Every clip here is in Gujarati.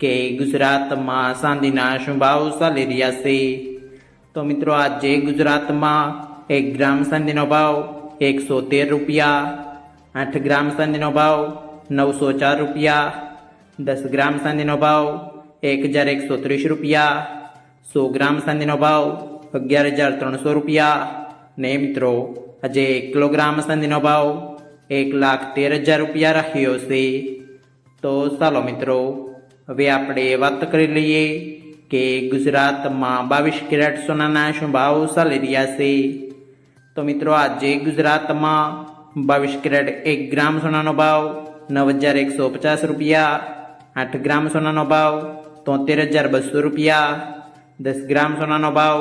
કે ગુજરાતમાં ચાંદીના શું ભાવ ચાલી રહ્યા છે. તો મિત્રો, આજે ગુજરાતમાં એક ગ્રામ ચાંદીનો ભાવ એકસો તેર રૂપિયા, આઠ ગ્રામ ચાંદીનો ભાવ નવસો ચાર રૂપિયા, દસ ગ્રામ ચાંદીનો ભાવ એક હજાર એકસો ત્રીસ રૂપિયા, સો ગ્રામ ચાંદીનો ભાવ અગિયાર હજાર ત્રણસો રૂપિયા. ને મિત્રો, આજે એક કિલોગ્રામ ચાંદીનો ભાવ એક લાખ તેર હજાર રૂપિયા રાખ્યો છે. તો ચાલો મિત્રો હવે આપણે વાત કરી લઈએ કે ગુજરાતમાં બાવીસ કેરેટ સોનાના શું ભાવ ચાલી રહ્યા છે? તો મિત્રો, આજે ગુજરાતમાં બાવીસ કેરેટ એક ગ્રામ સોનાનો ભાવ નવ હજાર એકસો પચાસ રૂપિયા, આઠ ગ્રામ સોનાનો ભાવ તોતેર હજાર બસો રૂપિયા, દસ ગ્રામ સોનાનો ભાવ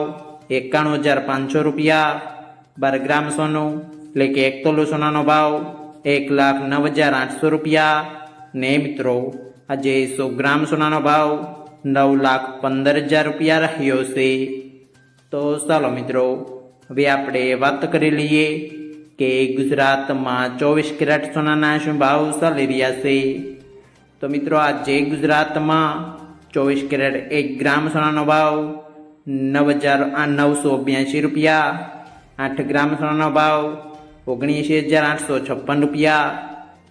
એકાણું હજાર પાંચસો રૂપિયા, બાર ગ્રામ સોનું એટલે કે એક તોલું સોનાનો ભાવ એક લાખ નવ હજાર આઠસો રૂપિયા. ને મિત્રો આજે સો ગ્રામ સોનાનો ભાવ નવ લાખ પંદર હજાર રૂપિયા રહ્યો છે. તો ચાલો મિત્રો, હવે આપણે વાત કરી લઈએ કે ગુજરાતમાં ચોવીસ કેરેટ સોનાના શું ભાવ ચાલી રહ્યા છે. તો મિત્રો, આજે ગુજરાતમાં ચોવીસ કેરેટ એક ગ્રામ સોનાનો ભાવ નવ હજાર નવસો બ્યાસી રૂપિયા, આઠ ગ્રામ સોનાનો ભાવ ઓગણીસી હજાર આઠસો છપ્પન રૂપિયા,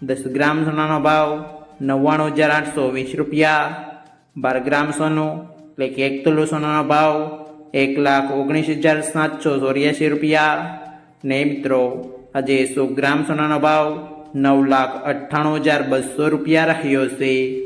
દસ ગ્રામ સોનાનો ભાવ નવ્વાણું હજાર આઠસો વીસ રૂપિયા. બાર ગ્રામ સોનું એટલે કે એક તોલું સોનાનો ભાવ, એક લાખ ઓગણીસ હજાર સાતસો ચોર્યાસી રૂપિયા. ને મિત્રો, આજે સો ગ્રામ સોનાનો ભાવ નવ લાખ અઠ્ઠાણું હજાર બસો રૂપિયા રહ્યો છે.